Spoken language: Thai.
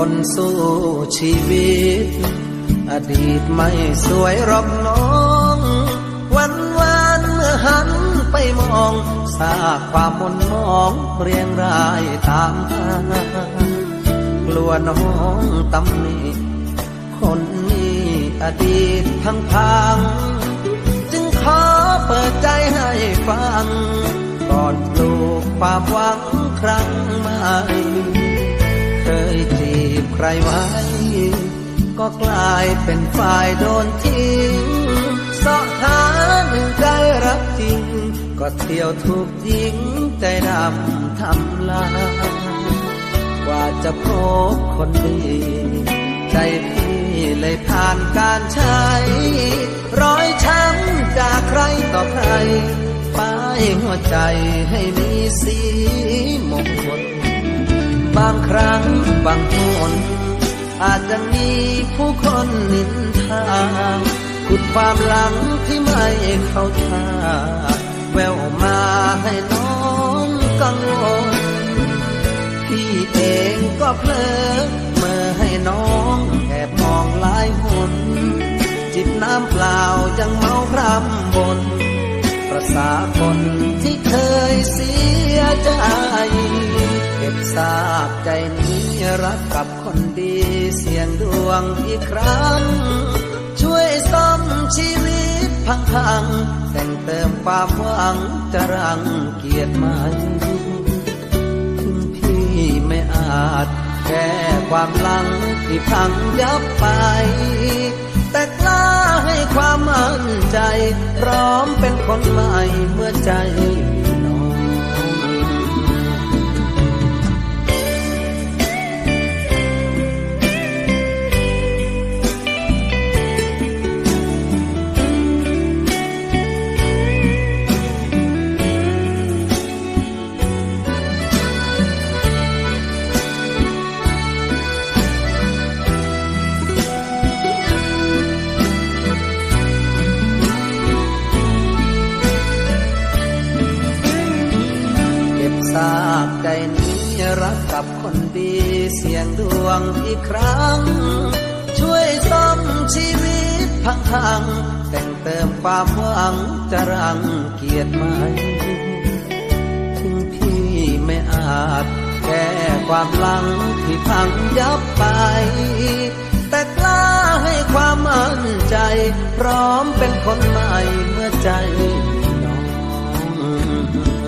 คนสู้ชีวิต อดีตไม่สวยหรอกน้อง วันวานเมื่อหันไปมองซากความมนมองเรียงรายตามทางกลัวน้องตำหนิคนนี้อดีตทั้งพัง จึงขอเปิดใจให้ฟัง ก่อนปลูกความหวังครั้งใหม่ ใครไว้ ก็กลายเป็นฝ่ายโดนทิ้งเสาะหาหนึ่งใจรักจริง ก็เที่ยวถูกยิงใจดำทำลายกว่าจะพบคนดี ใจพี่เลยผ่านการใช้ ร้อยช้ำจากใครต่อใครป้ายหัวใจให้มีสีมงคล บางครั้งบางคนอาจจะมีผู้คนนินทาขุดความหลังที่ไม่เข้าท่าแววมาให้น้องกังวลพี่เองก็เพลอเมื่อให้น้องแอบมองหลายหนจิบน้ำเปล่ายังเมาพรำบน ก็บซากใจนี้รักกับคนดีเสียงดวงอีกครั้ง ช่วยซ่อมชีวิตพังๆแต่งเติมความหวังจะรังเกียรติมันถึงพี่ไม่อาจแก้ความหลังที่พังยับไป แต่กล้าให้ความมั่นใจ พร้อมเป็นคนใหม่เมื่อใจากใจนี้รักกับคนดีเสียงดวงอีกครั้ง ช่วยซ่อมชีวิตพังๆแต่งเติมความหวังจะรังเกียรติไหมถึงพี่ไม่อาจแก้ความหลังที่พังยับไป แต่กล้าให้ความมั่นใจ พร้อมเป็นคนใหม่เมื่อใจน้อง